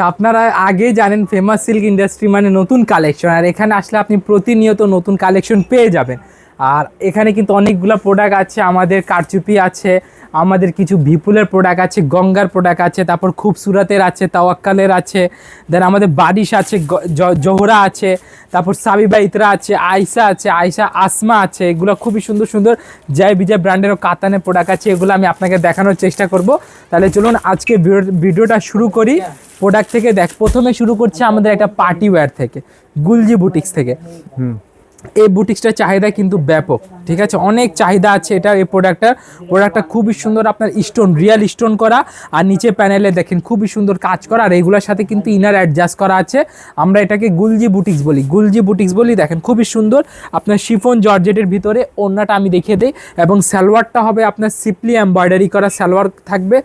আপনারা আগে জানেন ফেমাস সিল্ক ইন্ডাস্ট্রি মানে নতুন কালেকশন আর এখানে আসলে আপনি প্রতিনিয়ত নতুন কালেকশন পেয়ে যাবেন। আর এখানে কিন্তু অনেকগুলো প্রোডাক্ট আছে, আমাদের কারচুপি আছে, আমাদের কিছু বিপুলের প্রোডাক্ট আছে, গঙ্গার প্রোডাক্ট আছে, তারপর খুবসুরাতের আছে, তাওয়াক্কালের আছে দেন আমাদের বারিশ আছে জোহরা আছে, তারপর সাবিবা ইতরা আছে আয়সা আছে আয়সা আসমা আছে, এগুলো খুবই সুন্দর সুন্দর জয় বিজয় ব্র্যান্ডেরও কাতানের প্রোডাক্ট আছে, এগুলো আমি আপনাকে দেখানোর চেষ্টা করব। তাহলে চলুন আজকে ভিডিও- ভিডিওটা শুরু করি। প্রোডাক্ট থেকে দেখ, প্রথমে শুরু করছে আমাদের একটা পার্টি ওয়্যার থেকে, গুলজি বুটিক্স থেকে। এই বুটিক্সটার চাহিদা কিন্তু ব্যাপক ঠিক আছে? অনেক চাহিদা আছে এটা এই প্রোডাক্টটার প্রোডাক্টটা খুবই সুন্দর আপনার স্টোন রিয়েল স্টোন করা। আর নিচে প্যানেলে দেখেন খুবই সুন্দর কাজ করা। আর এগুলোর সাথে কিন্তু ইনার অ্যাডজাস্ট করা আছে। আমরা এটাকে গুলজি বুটিক্স বলি। গুলজি বুটিক্স বলি দেখেন খুবই সুন্দর। আপনার শিফন জর্জেটের ভিতরে ওড়নাটা আমি দেখিয়ে দিই। এবং সালোয়ারটা হবে আপনার সিপলি এমব্রয়ডারি করা সালোয়ার থাকবে।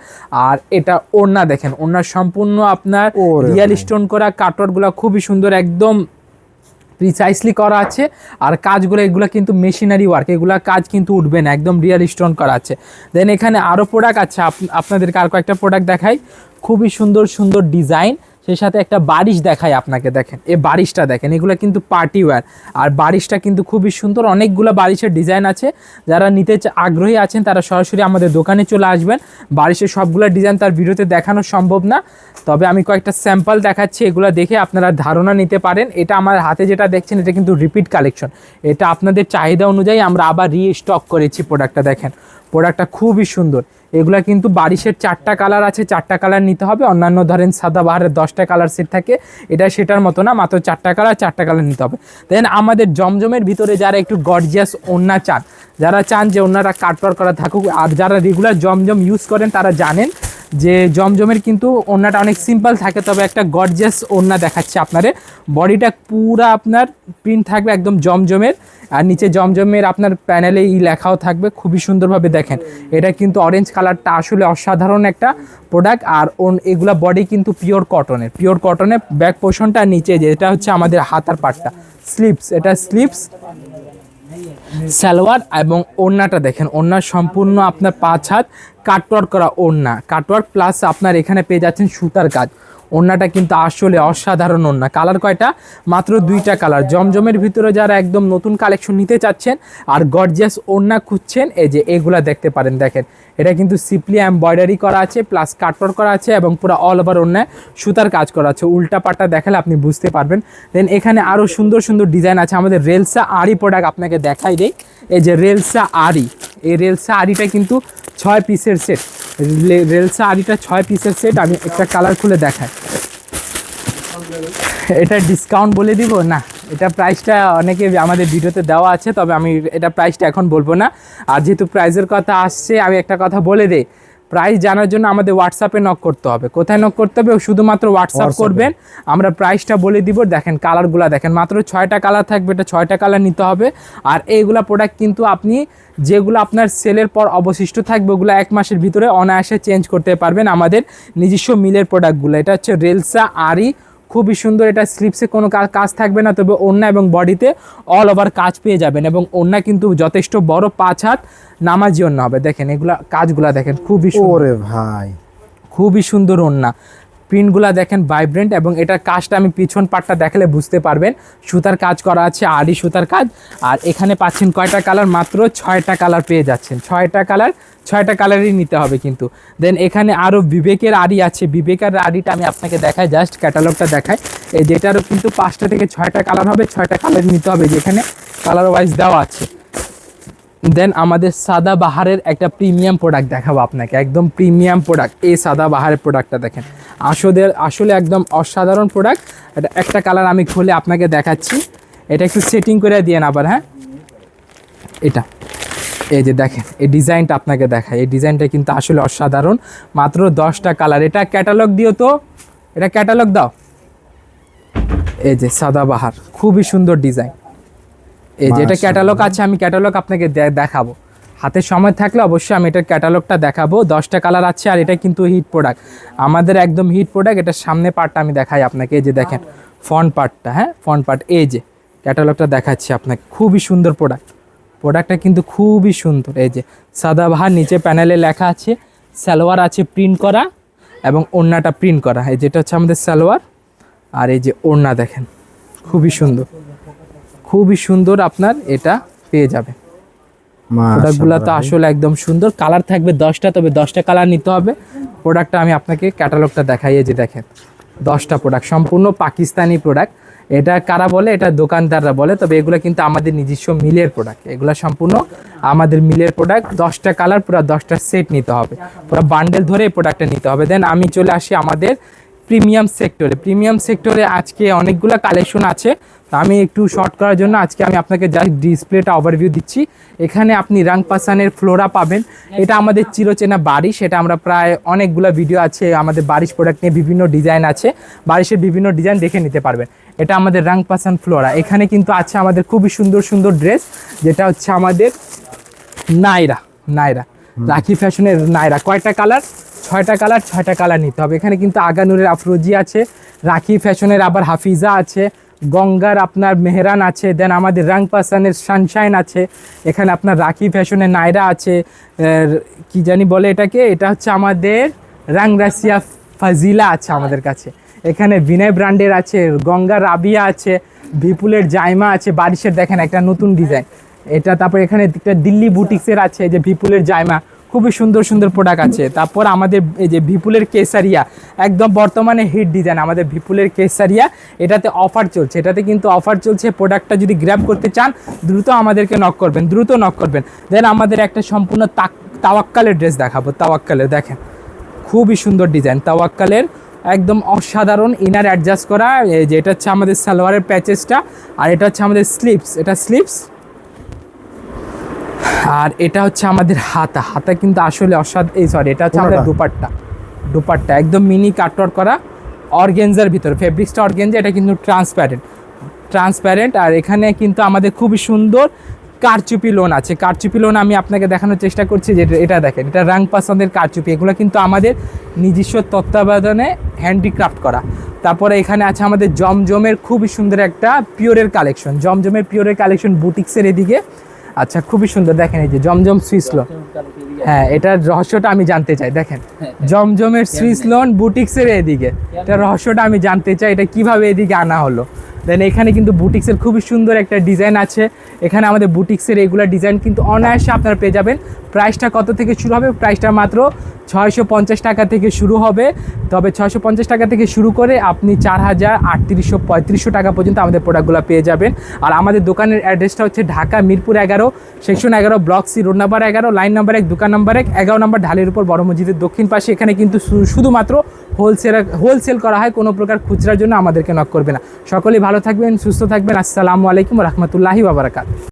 আর এটা ওড়না দেখেন ওড়না সম্পূর্ণ আপনার রিয়েল স্টোন করা। কাটওয়ার্কগুলো খুবই সুন্দর একদম প্রিসাইসলি করা আছে। আর কাজগুলো, এগুলো কিন্তু মেশিনারি ওয়ার্ক এগুলো কাজ কিন্তু উঠবে না, একদম রিয়াল স্টোন করা আছে। দেন এখানে আরও প্রোডাক্ট আছে, আপ- আপনাদেরকে আর কয়েকটা প্রোডাক্ট দেখাই। খুবই সুন্দর সুন্দর ডিজাইন সেই সাথে একটা বারিশ দেখায় আপনাকে, দেখেন। এই বারিশটা দেখেন, এগুলো কিন্তু পার্টি ওয়্যার আর বারিশটা কিন্তু খুবই সুন্দর, অনেকগুলো বারিশের ডিজাইন আছে। যারা নিতে আগ্রহী আছেন, তারা সরাসরি আমাদের দোকানে চলে আসবেন। বারিশের সবগুলো ডিজাইন তার ভিডিওতে দেখানো সম্ভব না। তবে আমি কয়েকটা স্যাম্পল দেখাচ্ছি, এগুলো দেখে আপনারা ধারণা নিতে পারেন। এটা আমার হাতে যেটা দেখছেন, এটা কিন্তু রিপিট কালেকশন এটা আপনাদের চাহিদা অনুযায়ী আমরা আবার রিস্টক করেছি প্রোডাক্টটা দেখেন। প্রোডাক্টটা খুবই সুন্দর। এগুলা কিন্তু বারিশের চারটা কালার আছে, চারটা কালার নিতে হবে। অন্যান্য ধরেন সাদা বাহারের দশটা কালার সেট থাকে, এটা সেটার মতো না, মাত্র চারটা কালার চারটা কালার নিতে হবে। দেন আমাদের জমজমের ভিতরে যারা একটু গর্জিয়াস ওন্না চান, যারা চান যে ওনারা কাটওয়ার করা থাকুক, আর যারা রেগুলার জমজম ইউজ করেন, তারা জানেন যে জমজমের কিন্তু ওড়নাটা অনেক সিম্পল থাকে, তবে একটা গর্জিয়াস ওড়না দেখাচ্ছে আপনারে বডিটা পুরা আপনার প্রিন্ট থাকবে একদম জমজমের। আর নিচে জমজমের আপনার প্যানেলে ই লেখাও থাকবে, খুবই সুন্দরভাবে দেখেন। এটা কিন্তু অরেঞ্জ কালারটা আসলে অসাধারণ একটা প্রোডাক্ট আর এগুলা বডি কিন্তু পিওর কটনের পিওর কটনের ব্যাক পোর্শনটা নিচে যে, এটা হচ্ছে আমাদের হাতার পাটটা। স্লিপস এটা স্লিপস সালোয়ার এবং ওড়নাটা দেখেন। ওড়নার সম্পূর্ণ আপনার পাঁচ হাত কাটওয়ার্ক করা ওড়না। কাটওয়ার্ক প্লাস আপনার এখানে পেয়ে যাচ্ছেন সুতার কাজ। ওড়নাটা কিন্তু আসলে অসাধারণ ওড়না। কালার কয়টা? মাত্র দুইটা কালার। জমজমের ভিতরে যারা একদম নতুন কালেকশন নিতে চাচ্ছেন আর গর্জিয়াস ওড়না খুঁজছেন, এই যে এগুলা দেখতে পারেন, দেখেন। এটা কিন্তু সিপলি এমব্রয়ডারি করা আছে, প্লাস কাটওয়ার্ক করা আছে এবং পুরো অল ওভার ওড়নায় সুতার কাজ করা আছে। উল্টা পাটটা দেখালে আপনি বুঝতে পারবেন। দেন এখানে আরও সুন্দর সুন্দর ডিজাইন আছে। আমাদের রেলসা আরি প্রোডাক্ট আপনাকে দেখাই দেই। এই যে রেলসা আরি। এই রেলসা আরিটা কিন্তু ছয় পিসের সেট রেলসা আরিটা ছয় পিসের সেট আমি একটা কালার খুলে দেখাই। এটা ডিসকাউন্ট বলে দিব? না এটা প্রাইসটা অনেকে আমাদের ভিডিওতে দেওয়া আছে তবে আমি এটা প্রাইসটা এখন বলব না। আর যেহেতু প্রাইসের কথা আসছে আমি একটা কথা বলে দিই। প্রাইস জানার জন্য আমাদের হোয়াটসঅ্যাপে নক করতে হবে। কোথায় নক করতে হবে? শুধুমাত্র হোয়াটসঅ্যাপ করবেন। আমরা প্রাইসটা বলে দিব। দেখেন কালারগুলো দেখেন। মাত্র ছয়টা কালার থাকবে এটা ছয়টা কালার নিতে হবে। আর এইগুলা প্রোডাক্ট কিন্তু আপনি যেগুলো আপনার সেলের পর অবশিষ্ট থাকবে ওগুলো এক মাসের ভিতরে অনায়াসে চেঞ্জ করতে পারবেন আমাদের নিজস্ব মিলের প্রোডাক্টগুলো এটা হচ্ছে রেলসা আরি খুবই সুন্দর এটা স্লিপসে কোনো কাজ থাকবে না তবে ওড়না এবং বডিতে অল ওভার কাজ পেয়ে যাবেন এবং ওড়না কিন্তু যথেষ্ট বড় পাঁচ হাত নামাজি ওড়না হবে। দেখেন এগুলা কাজগুলা দেখেন খুবই সুন্দর। ভাই। খুবই সুন্দর ওড়না। প্রিন্টগুলা দেখেন ভাইব্রেন্ট এবং এটার কাজটা আমি পিছন পাটটা দেখালে বুঝতে পারবেন। সুতার কাজ করা আছে, আড়ি সুতার কাজ। আর এখানে পাচ্ছেন কয়টা কালার? মাত্র ছয়টা কালার পেয়ে যাচ্ছেন। ছয়টা কালার, ছয়টা কালারই নিতে হবে কিন্তু। দেন এখানে আরও বিবেকের আড়ি আছে। বিবেকের আড়িটা আমি আপনাকে দেখাই, জাস্ট ক্যাটালগটা দেখাই। এই যেটারও কিন্তু পাঁচটা থেকে ছয়টা কালার হবে, ছয়টা কালার নিতে হবে যেখানে। কালার ওয়াইজ দেওয়া আছে। দেন আমাদের সাদা বাহারের একটা প্রিমিয়াম প্রোডাক্ট দেখাবো আপনাকে, একদম প্রিমিয়াম প্রোডাক্ট এই সাদা বাহারের প্রোডাক্টটা দেখেন। আসলে আসলে একদম অসাধারণ প্রোডাক্ট এটা একটা কালার আমি খুলে আপনাকে দেখাচ্ছি। এটা একটু সেটিং করে দিয়ে আবার হ্যাঁ? এটা, এই যে দেখেন, এই ডিজাইনটা আপনাকে দেখায় এই ডিজাইনটা কিন্তু আসলে অসাধারণ, মাত্র দশটা কালার এটা ক্যাটালগ দিও তো, এটা ক্যাটালগ দাও। এই যে সাদা বাহার, খুবই সুন্দর ডিজাইন। এই যেটা। ক্যাটালগ আছে আমি ক্যাটালগ আপনাকে দেখাবো। হাতে সময় থাকলে অবশ্যই আমি এটার ক্যাটালগটা দেখাবো। দশটা কালার আছে আর এটা কিন্তু হিট প্রোডাক্ট আমাদের একদম হিট প্রোডাক্ট এটার সামনে পার্টটা আমি দেখাই আপনাকে এই যে দেখেন ফ্রন্ট পার্টটা হ্যাঁ? ফ্রন্ট পার্ট এই যে ক্যাটালগটা দেখাচ্ছি আপনাকে খুবই সুন্দর প্রোডাক্ট প্রোডাক্টটা কিন্তু খুবই সুন্দর এই যে সাদাবাহার নিচে প্যানেলে লেখা আছে সালোয়ার আছে প্রিন্ট করা এবং ওড়নাটা প্রিন্ট করা। এই যেটা হচ্ছে আমাদের সালোয়ার আর এই যে ওড়না দেখেন খুবই সুন্দর। খুবই সুন্দর আপনার এটা পেয়ে যাবে। প্রোডাক্টগুলো তো আসলে একদম সুন্দর। কালার থাকবে দশটা তবে দশটা কালার নিতে হবে। প্রোডাক্টটা আমি আপনাকে ক্যাটালগটা দেখাই এই যে দেখেন দশটা প্রোডাক্ট সম্পূর্ণ পাকিস্তানি প্রোডাক্ট এটা কারা বলে? এটা দোকানদাররা বলে তবে এগুলো কিন্তু আমাদের নিজস্ব মিলের প্রোডাক্ট এগুলো সম্পূর্ণ আমাদের মিলের প্রোডাক্ট দশটা কালার পুরো দশটা সেট নিতে হবে। পুরো বান্ডেল ধরে এই প্রোডাক্টটা নিতে হবে। দেন আমি চলে আসি আমাদের প্রিমিয়াম সেক্টরে প্রিমিয়াম সেক্টরে আজকে অনেকগুলো কালেকশন আছে। আমি একটু শর্ট করার জন্য আজকে আমি আপনাকে জাস্ট ডিসপ্লেটা ওভারভিউ দিচ্ছি। এখানে আপনি রাংপাসানের ফ্লোরা পাবেন। এটা আমাদের চিরচেনা বারিশ এটা আমরা প্রায় অনেকগুলো ভিডিও আছে আমাদের বারিশ প্রোডাক্ট নিয়ে বিভিন্ন ডিজাইন আছে। বারিশের বিভিন্ন ডিজাইন দেখে নিতে পারবেন। এটা আমাদের রাংপাসান ফ্লোরা এখানে কিন্তু আছে আমাদের খুবই সুন্দর সুন্দর ড্রেস যেটা হচ্ছে আমাদের নাইরা নাইরা রাখি ফ্যাশনের নাইরা কয়টা কালার? ছয়টা কালার ছয়টা কালার নিতে হবে। এখানে কিন্তু আগানুরের আফরোজি আছে রাখি ফ্যাশনের আবার হাফিজা আছে। গঙ্গার আপনার মেহরান আছে দেন আমাদের রাং পাসানের সানশাইন আছে, এখানে আপনার রাখি ফ্যাশনের নাইরা আছে কি জানি বলে এটাকে, এটা হচ্ছে আমাদের রাং রাশিয়া ফাজিলা আছে আমাদের কাছে। এখানে বিনয় ব্র্যান্ডের আছে, গঙ্গা রাবিয়া আছে, বিপুলের জাইমা আছে, বারিশের দেখেন একটা নতুন ডিজাইন এটা তারপর এখানে দিল্লি বুটিক্সের আছে, যে বিপুলের জাইমা। খুবই সুন্দর সুন্দর প্রোডাক্ট আছে। তারপর আমাদের এই যে ভিপুলের কেসারিয়া একদম বর্তমানে হিট ডিজাইন আমাদের ভিপুলের কেসারিয়া এটাতে অফার চলছে। এটাতে কিন্তু অফার চলছে প্রোডাক্টটা যদি গ্র্যাব করতে চান, দ্রুত আমাদেরকে নক করবেন, দ্রুত নক করবেন। দেন আমাদের একটা সম্পূর্ণ তাক তাওয়াক্কালের ড্রেস দেখাবো, তাওয়াক্কালের, দেখেন। খুবই সুন্দর ডিজাইন তাওয়াক্কালের, একদম অসাধারণ ইনার অ্যাডজাস্ট করা, এই যে এটা হচ্ছে আমাদের সালোয়ারের প্যাচেসটা আর এটা হচ্ছে আমাদের স্লিপস এটা স্লিপস আর এটা হচ্ছে আমাদের হাতা। হাতা কিন্তু আসলে অসাধ এই সরি এটা হচ্ছে আমাদের? দুপাট্টা। দুপাট্টা একদম মিনি কাটওয়ার করা অর্গেঞ্জার ভিতরে। ফেব্রিক্সটা অর্গেনজা এটা কিন্তু ট্রান্সপ্যারেন্ট ট্রান্সপ্যারেন্ট আর এখানে কিন্তু আমাদের খুবই সুন্দর কারচুপি লোন আছে। কারচুপি লোন আমি আপনাকে দেখানোর চেষ্টা করছি যে এটা- এটা দেখেন এটা রাং পাসন্দের কারচুপি। এগুলো কিন্তু আমাদের নিজস্ব তত্ত্বাবধানে হ্যান্ডিক্রাফট করা। তারপরে এখানে আছে আমাদের জমজমের খুবই সুন্দর একটা পিওরের কালেকশন জমজমের পিওরের কালেকশন বুটিক্সের এদিকে আচ্ছা খুবই সুন্দর। দেখেন এই যে জমজম সুইস লোন হ্যাঁ এটার রহস্যটা আমি জানতে চাই। দেখেন, জমজমের সুইস লোন বুটিক্সের এদিকে। এটা রহস্যটা আমি জানতে চাই, এটা কীভাবে এদিকে আনা হলো? দেন এখানে কিন্তু বুটিক্সের খুবই সুন্দর একটা ডিজাইন আছে। এখানে আমাদের বুটিক্সের এগুলা ডিজাইন কিন্তু অনায়াসে আপনারা পেয়ে যাবেন। প্রাইসটা কত থেকে শুরু হবে? প্রাইসটা মাত্র ছয়শো পঞ্চাশ টাকা থেকে শুরু হবে। তবে ছয়শো পঞ্চাশ টাকা থেকে শুরু করে আপনি চার হাজার আটত্রিশশো পঁয়ত্রিশশো টাকা পর্যন্ত আমাদের প্রোডাক্টগুলো পেয়ে যাবেন। আর আমাদের দোকানের অ্যাড্রেসটা হচ্ছে ঢাকা মিরপুর এগারো সেকশন এগারো ব্লক সি রোড নাম্বার এগারো লাইন নাম্বার এক, দোকান নাম্বার এক, এগারো নাম্বার ঢালের উপর বড় মসজিদের দক্ষিণ পাশে। এখানে কিন্তু শুধুমাত্র হোলসেল হোলসেল করা হয়, কোনো প্রকার খুচরার জন্য আমাদেরকে নক করবে না। সকলেই ভালো থাকবেন, সুস্থ থাকবেন। আসসালামু আলাইকুম রহমতুল্লাহি বাবারাকাত